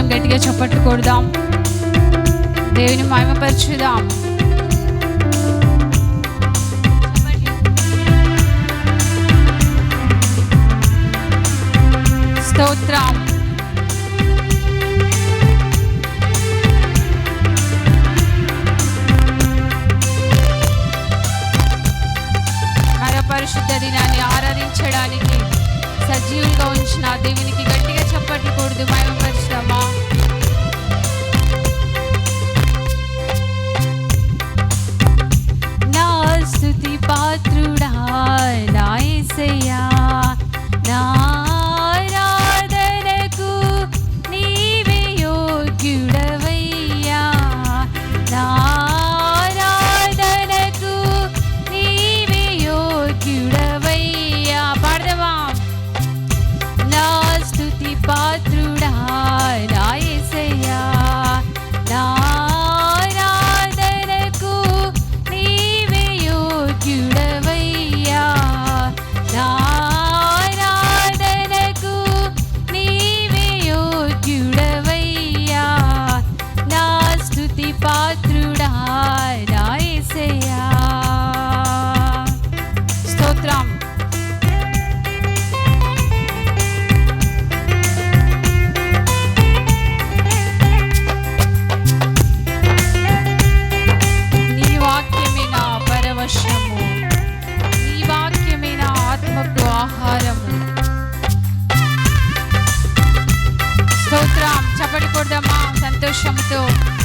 ఉదయం గట్టిగా చప్పట్లు కొడదాం దేవుని మహిమపరచుదాం. స్తోత్రం. పరిశుద్ధ దినాన్ని ఆరాధించడానికి సజీవంగా ఉంచిన దేవునికి గట్టిగా చప్పట్లు కూడదు మహిమపరచు chama o teu